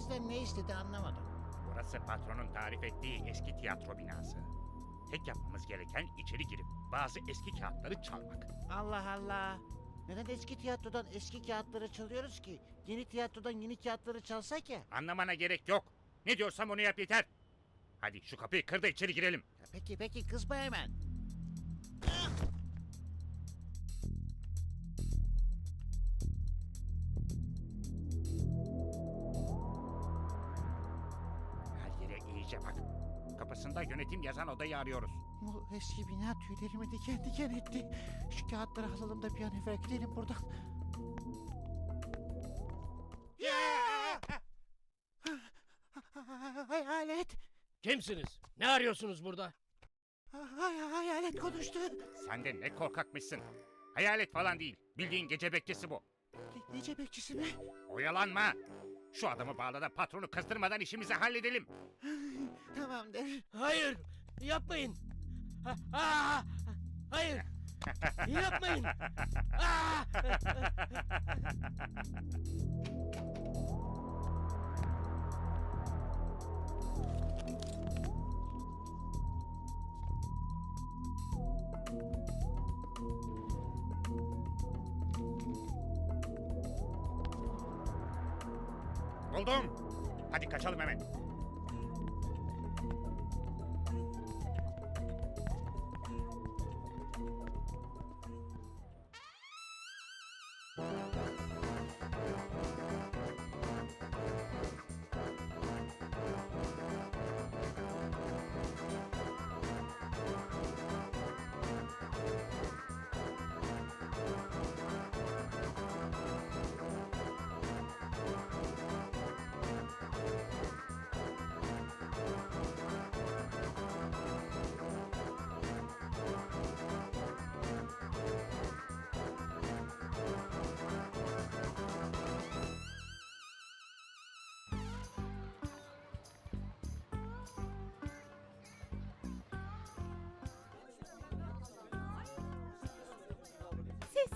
bizden ne istedi anlamadım. Burası patronun tarif ettiği eski tiyatro binası. Tek yapmamız gereken içeri girip bazı eski kağıtları çalmak. Allah Allah. Neden eski tiyatrodan eski kağıtları çalıyoruz ki? Yeni tiyatrodan yeni kağıtları çalsak ya. Anlamana gerek yok. Ne diyorsam onu yap yeter. Hadi şu kapıyı kır da içeri girelim. Ya Peki peki kızma hemen. İyice bak. Kapısında yönetim yazan odayı arıyoruz. Bu eski bina tüylerimi diken diken etti. Şu kağıtları alalım da bir an evvel gidelim buradan. Hayalet. Kimsiniz? Ne arıyorsunuz burada? Hay hayalet konuştu. Sen de ne korkakmışsın. Hayalet falan değil. Bildiğin gece bekçisi bu. Ne, nece bekçisi mi? Oyalanma. Şu adamı bağla da patronu kızdırmadan işimizi halledelim. Tamamdır. Hayır, yapmayın. Ha, hayır, yapmayın. Aa! Buldum. Hadi kaçalım hemen.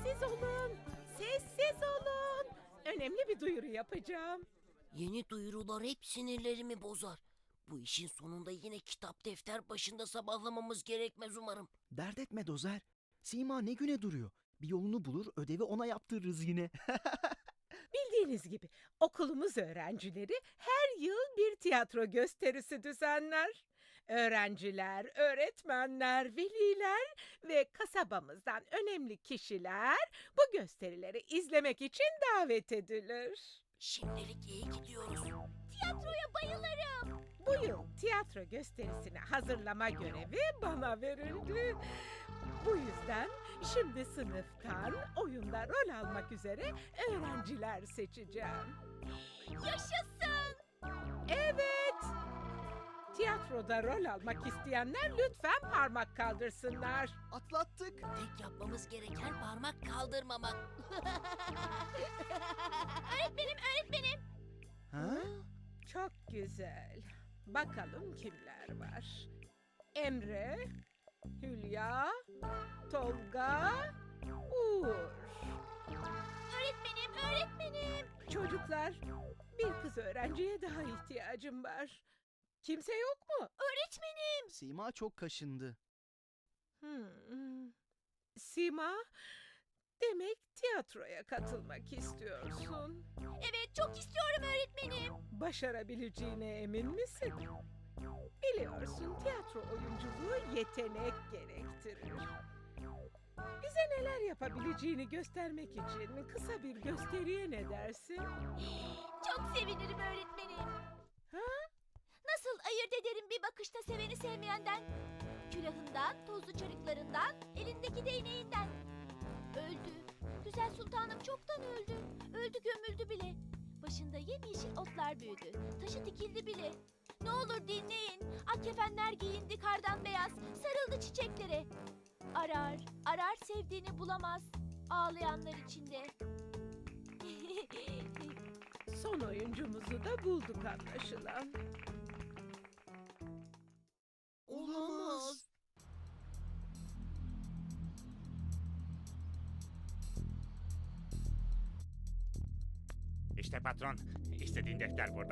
Sessiz olun. Sessiz olun. Önemli bir duyuru yapacağım. Yeni duyurular hep sinirlerimi bozar. Bu işin sonunda yine kitap defter başında sabahlamamız gerekmez umarım. Dert etme Dozer. Sima ne güne duruyor? Bir yolunu bulur, ödevi ona yaptırırız yine. Bildiğiniz gibi okulumuz öğrencileri her yıl bir tiyatro gösterisi düzenler. Öğrenciler, öğretmenler, veliler ve kasabamızdan önemli kişiler bu gösterileri izlemek için davet edilir. Şimdilik iyi gidiyoruz. Bu yıl tiyatro gösterisini hazırlama görevi bana verildi. Bu yüzden şimdi sınıftan oyunda rol almak üzere öğrenciler seçeceğim. Yaşasın! Evet. Tiyatroda rol almak isteyenler lütfen parmak kaldırsınlar. Atlattık. Tek yapmamız gereken parmak kaldırmamak. öğretmenim, öğretmenim. Ha? Çok güzel. Bakalım kimler var. Emre, Hülya, Tolga, Uğur. Öğretmenim, öğretmenim. Çocuklar, bir kız öğrenciye daha ihtiyacım var. Kimse yok mu? Öğretmenim. Sima çok kaşındı. Hmm. Sima, demek tiyatroya katılmak istiyorsun. Evet, çok istiyorum öğretmenim. Başarabileceğine emin misin? Biliyorsun tiyatro oyunculuğu yetenek gerektirir. Bize neler yapabileceğini göstermek için kısa bir gösteriye ne dersin? Çok sevinirim öğretmenim. Ha? Nasıl ayırt ederim bir bakışta seveni sevmeyenden? Külahından, tozlu çarıklarından, elindeki değneğinden. Öldü. Güzel sultanım çoktan öldü. Öldü gömüldü bile. Başında yemyeşil otlar büyüdü. Taşı dikildi bile. Ne olur dinleyin. Ak kefenler giyindi kardan beyaz. Sarıldı çiçeklere. Arar, arar sevdiğini bulamaz. Ağlayanlar içinde. Son oyuncumuzu da bulduk anlaşılan.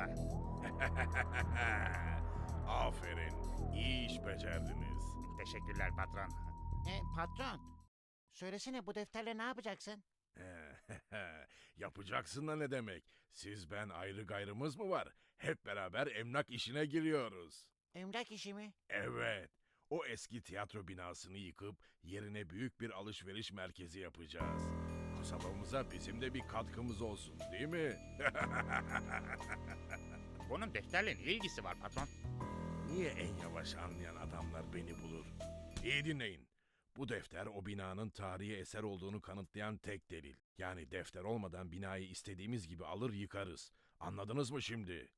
Burada. Aferin. İyi iş becerdiniz. Teşekkürler patron. E, patron, söylesene bu defterle ne yapacaksın? Yapacaksın da ne demek? Siz ben ayrı gayrımız mı var? Hep beraber emlak işine giriyoruz. Emlak işi mi? Evet. O eski tiyatro binasını yıkıp yerine büyük bir alışveriş merkezi yapacağız. Kasabamıza bizim de bir katkımız olsun değil mi? Bunun defterle ne ilgisi var patron? Niye en yavaş anlayan adamlar beni bulur? İyi dinleyin. Bu defter o binanın tarihi eser olduğunu kanıtlayan tek delil. Yani defter olmadan binayı istediğimiz gibi alır yıkarız. Anladınız mı şimdi?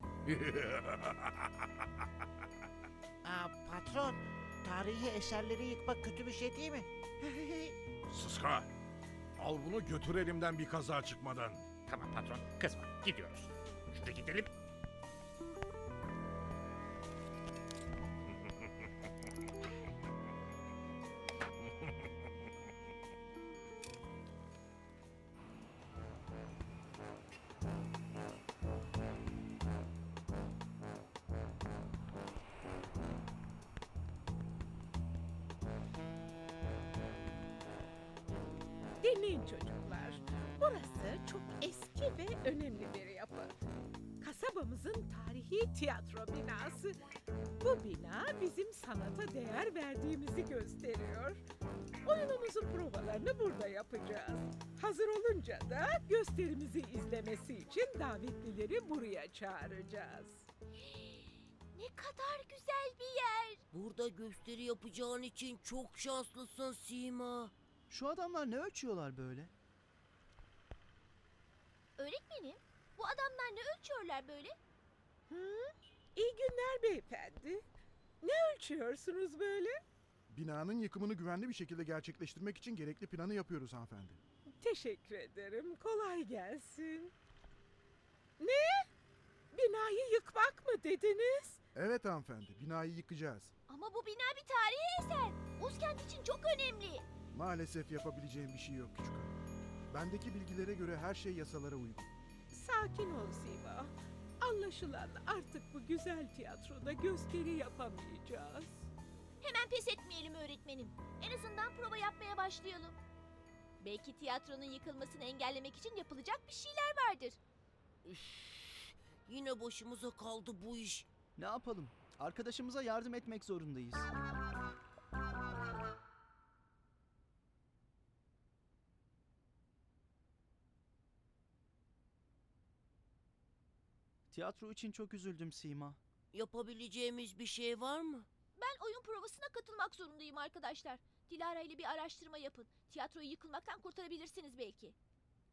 Aa, patron, tarihi eserleri yıkmak kötü bir şey değil mi? Sıska! Al bunu götür elimden bir kaza çıkmadan. Tamam patron kızma gidiyoruz. Şuraya gidelim. Dinleyin çocuklar. Burası çok eski ve önemli bir yapı. Kasabamızın tarihi tiyatro binası. Bu bina bizim sanata değer verdiğimizi gösteriyor. Oyunumuzun provalarını burada yapacağız. Hazır olunca da gösterimizi izlemesi için davetlileri buraya çağıracağız. Ne kadar güzel bir yer. Burada gösteri yapacağın için çok şanslısın Sima. Şu adamlar ne ölçüyorlar böyle? Öğretmenim, bu adamlar ne ölçüyorlar böyle? Hı? İyi günler beyefendi. Ne ölçüyorsunuz böyle? Binanın yıkımını güvenli bir şekilde gerçekleştirmek için gerekli planı yapıyoruz hanımefendi. Teşekkür ederim. Kolay gelsin. Ne? Binayı yıkmak mı dediniz? Evet hanımefendi, binayı yıkacağız. Ama bu bina bir tarihi eser. Uzkent için çok önemli. Maalesef yapabileceğim bir şey yok küçük hanım. Bendeki bilgilere göre her şey yasalara uygun. Sakin ol Sima. Anlaşılan artık bu güzel tiyatroda gösteri yapamayacağız. Hemen pes etmeyelim öğretmenim. En azından prova yapmaya başlayalım. Belki tiyatronun yıkılmasını engellemek için yapılacak bir şeyler vardır. Yine başımıza kaldı bu iş. Ne yapalım? Arkadaşımıza yardım etmek zorundayız. Tiyatro için çok üzüldüm Sima. Yapabileceğimiz bir şey var mı? Ben oyun provasına katılmak zorundayım arkadaşlar. Dilara ile bir araştırma yapın. Tiyatroyu yıkılmaktan kurtarabilirsiniz belki.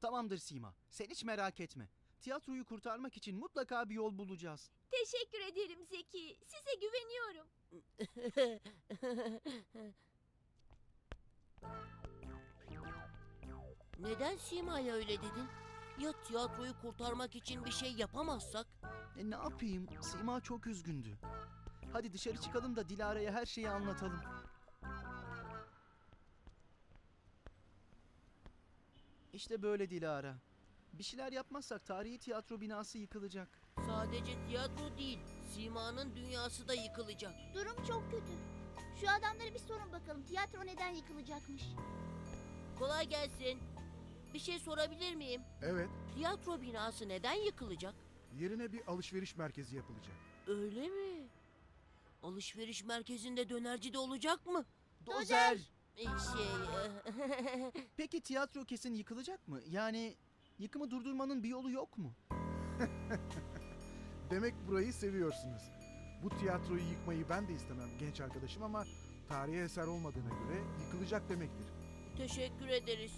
Tamamdır Sima. Sen hiç merak etme. Tiyatroyu kurtarmak için mutlaka bir yol bulacağız. Teşekkür ederim Zeki. Size güveniyorum. Neden Sima'ya öyle dedin? Ya tiyatroyu kurtarmak için bir şey yapamazsak? E ne yapayım? Sima çok üzgündü. Hadi dışarı çıkalım da Dilara'ya her şeyi anlatalım. İşte böyle Dilara. Bir şeyler yapmazsak tarihi tiyatro binası yıkılacak. Sadece tiyatro değil, Sima'nın dünyası da yıkılacak. Durum çok kötü. Şu adamlara bir sorun bakalım. Tiyatro neden yıkılacakmış? Kolay gelsin. Bir şey sorabilir miyim? Evet, Tiyatro binası neden yıkılacak? yerine bir alışveriş merkezi yapılacak. Öyle mi? Alışveriş merkezinde dönerci de olacak mı? Dozer! Ee, Şey... Peki tiyatro kesin yıkılacak mı? Yani yıkımı durdurmanın bir yolu yok mu? Demek burayı seviyorsunuz. Bu tiyatroyu yıkmayı ben de istemem genç arkadaşım ama tarihi eser olmadığına göre yıkılacak demektir. Teşekkür ederiz.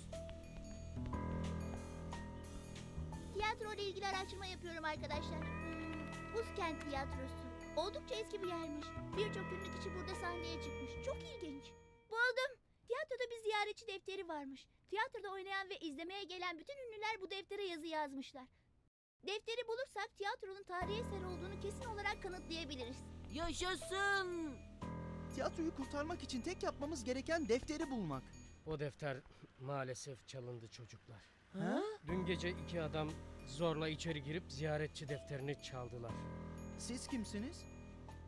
Tiyatro ile ilgili araştırma yapıyorum arkadaşlar. Hmm, Uzkent Tiyatrosu. Oldukça eski bir yermiş. Birçok ünlü kişi burada sahneye çıkmış. Çok ilginç. Buldum. Tiyatroda bir ziyaretçi defteri varmış. Tiyatroda oynayan ve izlemeye gelen bütün ünlüler bu deftere yazı yazmışlar. Defteri bulursak tiyatronun tarihi eser olduğunu kesin olarak kanıtlayabiliriz. Yaşasın! Tiyatroyu kurtarmak için tek yapmamız gereken defteri bulmak. O defter maalesef çalındı çocuklar. Ha? Dün gece iki adam zorla içeri girip ziyaretçi defterini çaldılar. Siz kimsiniz?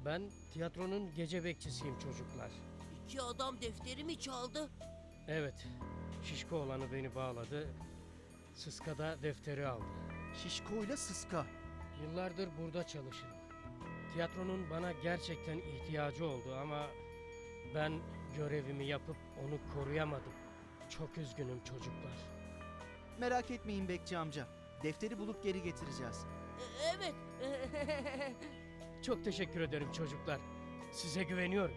Ben tiyatronun gece bekçisiyim çocuklar. İki adam defterimi çaldı. Evet, şişko olanı beni bağladı. Sıska da defteri aldı. Şişko'yla Sıska. Yıllardır burada çalışırım. Tiyatronun bana gerçekten ihtiyacı oldu ama ben görevimi yapıp onu koruyamadım. Çok üzgünüm çocuklar. Merak etmeyin Bekçi amca. Defteri bulup geri getireceğiz. E- evet. Çok teşekkür ederim çocuklar. Size güveniyorum.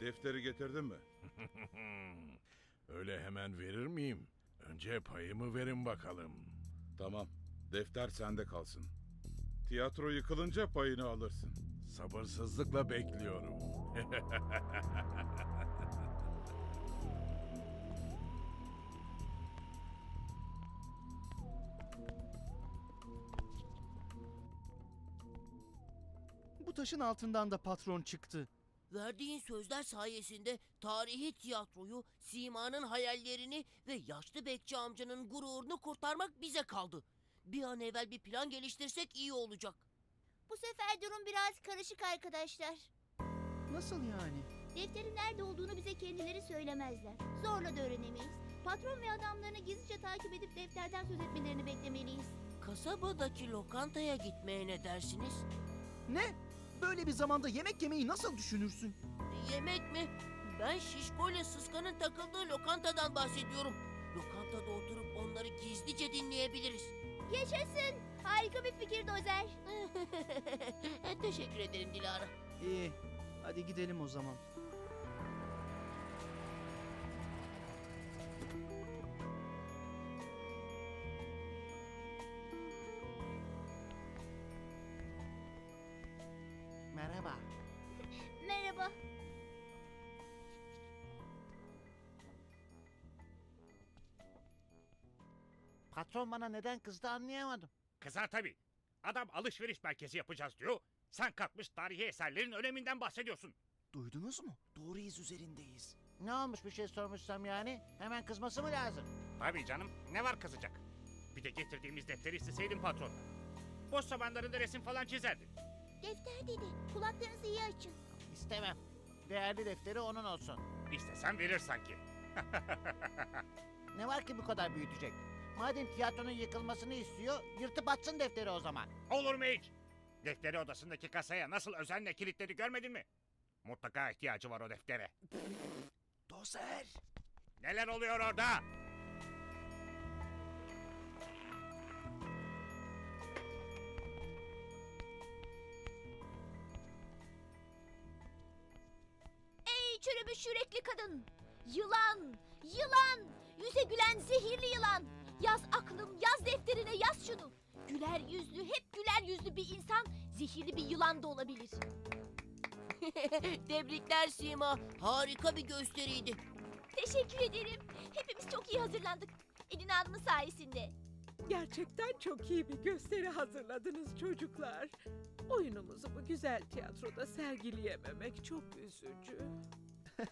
Defteri getirdin mi? Öyle hemen verir miyim? Önce payımı verin bakalım. Tamam. Defter sende kalsın. Tiyatro yıkılınca payını alırsın. Sabırsızlıkla bekliyorum. Bu taşın altından da patron çıktı. Verdiğin sözler sayesinde tarihi tiyatroyu, Sima'nın hayallerini ve yaşlı bekçi amcanın gururunu kurtarmak bize kaldı. Bir an evvel bir plan geliştirsek iyi olacak. Bu sefer durum biraz karışık arkadaşlar. Nasıl yani? Defterin nerede olduğunu bize kendileri söylemezler. Zorla da öğrenemeyiz. Patron ve adamlarını gizlice takip edip defterden söz etmelerini beklemeliyiz. Kasabadaki lokantaya gitmeye ne dersiniz? Ne? Böyle bir zamanda yemek yemeyi nasıl düşünürsün? Yemek mi? Ben Şişko ile Sıska'nın takıldığı lokantadan bahsediyorum. Lokantada oturup onları gizlice dinleyebiliriz. Yaşasın. Harika bir fikir Dozer. Teşekkür ederim Dilara. İyi. Hadi gidelim o zaman. Merhaba. Merhaba. Patron bana neden kızdı anlayamadım. Kızar tabii. Adam alışveriş merkezi yapacağız diyor. Sen kalkmış tarihi eserlerin öneminden bahsediyorsun. Duydunuz mu? Doğru iz üzerindeyiz. Ne olmuş bir şey sormuşsam yani? Hemen kızması mı lazım? Tabii canım ne var kızacak? Bir de getirdiğimiz defteri isteseydin patron. Boş zamanlarında resim falan çizerdin. Defter dedi. Kulaklarınızı iyi açın. İstemem. Değerli defteri onun olsun. İstesen verir sanki. Ne var ki bu kadar büyütecek? Madem tiyatronun yıkılmasını istiyor, yırtıp atsın defteri o zaman. Olur mu hiç? Defteri odasındaki kasaya nasıl özenle kilitledi görmedin mi? Mutlaka ihtiyacı var o deftere. Dozer! Neler oluyor orada? Ey çürümüş yürekli kadın. Yılan, yılan. Yüze gülen zehirli yılan. Yaz aklım, yaz defterine yaz şunu. Güler yüzlü, hep güler yüzlü bir insan zehirli bir yılan da olabilir. Tebrikler Sima. Harika bir gösteriydi. Teşekkür ederim. Hepimiz çok iyi hazırlandık. Elin Hanım'ın sayesinde. Gerçekten çok iyi bir gösteri hazırladınız çocuklar. Oyunumuzu bu güzel tiyatroda sergileyememek çok üzücü.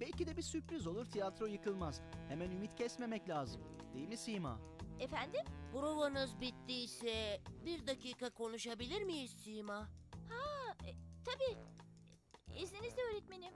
Belki de bir sürpriz olur tiyatro yıkılmaz. Hemen ümit kesmemek lazım. Değil mi Sima? Efendim? Provanız bittiyse bir dakika konuşabilir miyiz Sima? Ha, e, tabii. İzninizle öğretmenim.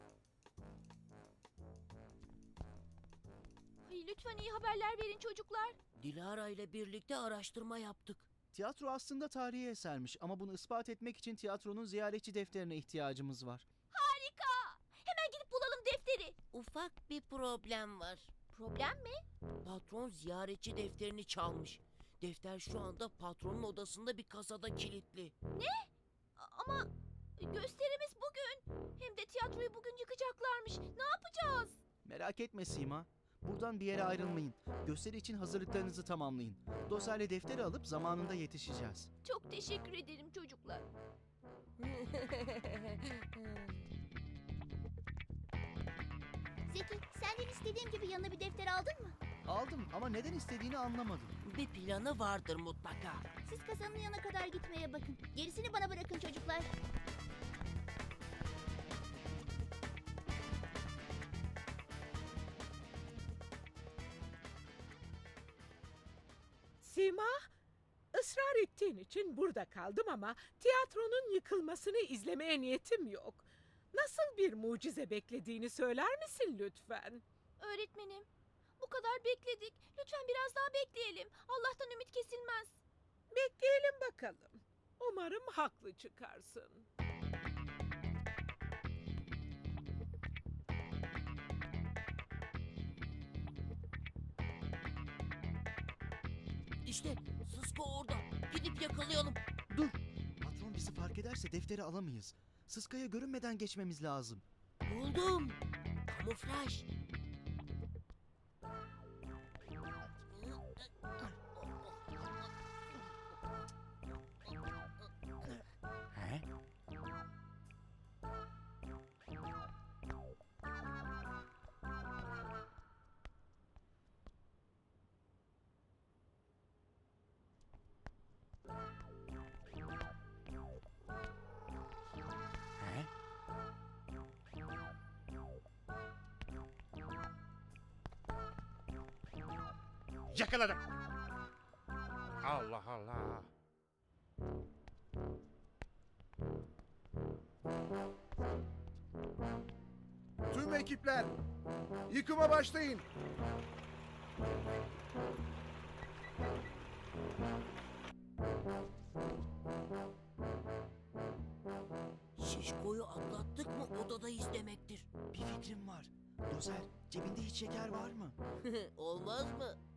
Ay, lütfen iyi haberler verin çocuklar. Dilara ile birlikte araştırma yaptık. Tiyatro aslında tarihi esermiş ama bunu ispat etmek için tiyatronun ziyaretçi defterine ihtiyacımız var. Harika. Hemen gidip bulalım defteri. Ufak bir problem var. Problem mi? Patron ziyaretçi defterini çalmış. Defter şu anda patronun odasında bir kasada kilitli. A- Ama gösterimiz bugün. Hem de tiyatroyu bugün yıkacaklarmış. Ne yapacağız? Merak etme Sima. Buradan bir yere ayrılmayın. Gösteri için hazırlıklarınızı tamamlayın. Dosyayla defteri alıp zamanında yetişeceğiz. Çok teşekkür ederim çocuklar. Zeki senden istediğim gibi yanına bir defter aldın mı? Aldım ama neden istediğini anlamadım. Bir planı vardır mutlaka. Siz kasanın yanına kadar gitmeye bakın. Gerisini bana bırakın çocuklar. Sima, ısrar ettiğin için burada kaldım ama tiyatronun yıkılmasını izlemeye niyetim yok. Nasıl bir mucize beklediğini söyler misin lütfen? Öğretmenim, bu kadar bekledik. Lütfen biraz daha bekleyelim. Allah'tan ümit kesilmez. Bekleyelim bakalım. Umarım haklı çıkarsın. İşte Sıska orada. Gidip yakalayalım. Dur. Patron bizi fark ederse defteri alamayız. Sıskaya görünmeden geçmemiz lazım. Buldum. Kamuflaj. Yakaladım. Allah Allah. Tüm ekipler yıkıma başlayın. Şişko'yu atlattık mı odadayız demektir. Bir fikrim var. Dozer, cebinde hiç şeker var mı? Olmaz mı?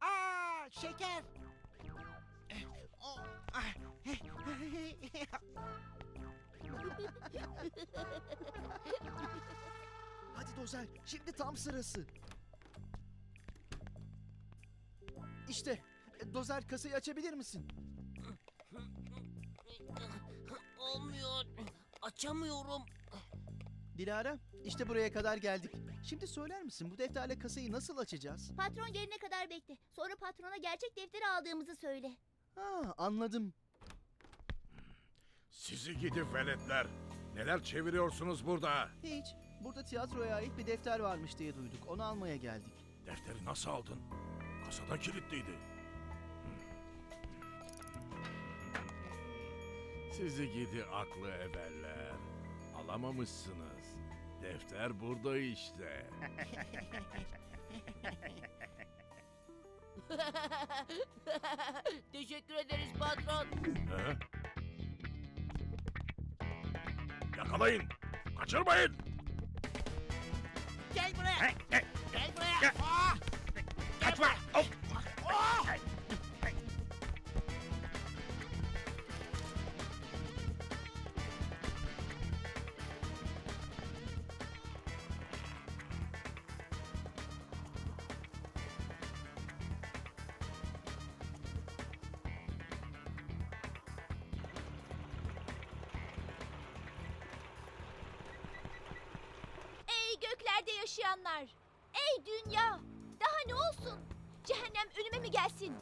Aa şeker. Hadi Dozer, şimdi tam sırası. İşte, Dozer kasayı açabilir misin? Açamıyorum. Dilara, işte buraya kadar geldik. Şimdi söyler misin bu defterle kasayı nasıl açacağız? Patron gelene kadar bekle. Sonra patrona gerçek defteri aldığımızı söyle. Ha, anladım. Sizi gidi veletler. Neler çeviriyorsunuz burada? Hiç. Burada tiyatroya ait bir defter varmış diye duyduk. Onu almaya geldik. Defteri nasıl aldın? Kasada kilitliydi. Sizi gidi aklı eveller. Alamamışsınız. Defter burada işte. Teşekkür ederiz patron. He? Yakalayın. Kaçırmayın. Gel buraya. He, he, yaşayanlar! Ey dünya! Daha ne olsun? Cehennem önüme mi gelsin?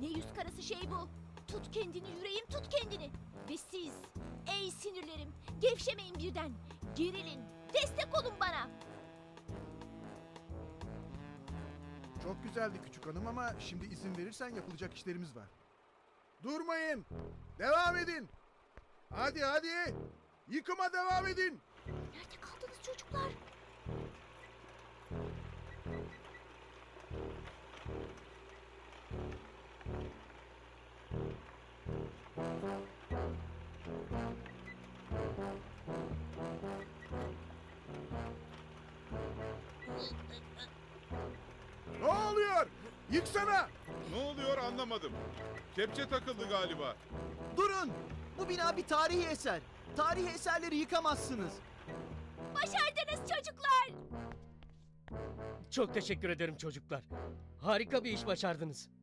Ne yüz karası şey bu? Tut kendini yüreğim tut kendini. Ve siz, ey sinirlerim, gevşemeyin birden. Gerilin, destek olun bana. Çok güzeldi küçük hanım ama şimdi izin verirsen yapılacak işlerimiz var. Durmayın. Devam edin. Hadi hadi. Yıkıma devam edin. Nerede kaldınız çocuklar? Ne oluyor? Yıksana. Ne oluyor anlamadım. Kepçe takıldı galiba. Durun! Bu bina bir tarihi eser. Tarihi eserleri yıkamazsınız. Başardınız çocuklar! Çok teşekkür ederim çocuklar. Harika bir iş başardınız.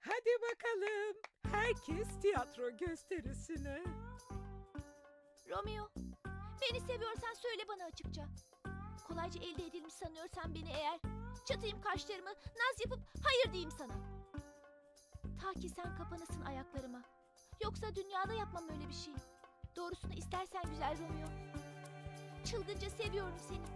Hadi bakalım. Herkes tiyatro Romeo, beni seviyorsan söyle bana açıkça. kolayca elde edilmiş sanıyorsan beni eğer çatayım kaşlarımı naz yapıp hayır diyeyim sana. Ta ki sen kapanasın ayaklarıma. Yoksa dünyada yapmam öyle bir şey. Doğrusunu istersen güzel Romeo. Çılgınca seviyorum seni.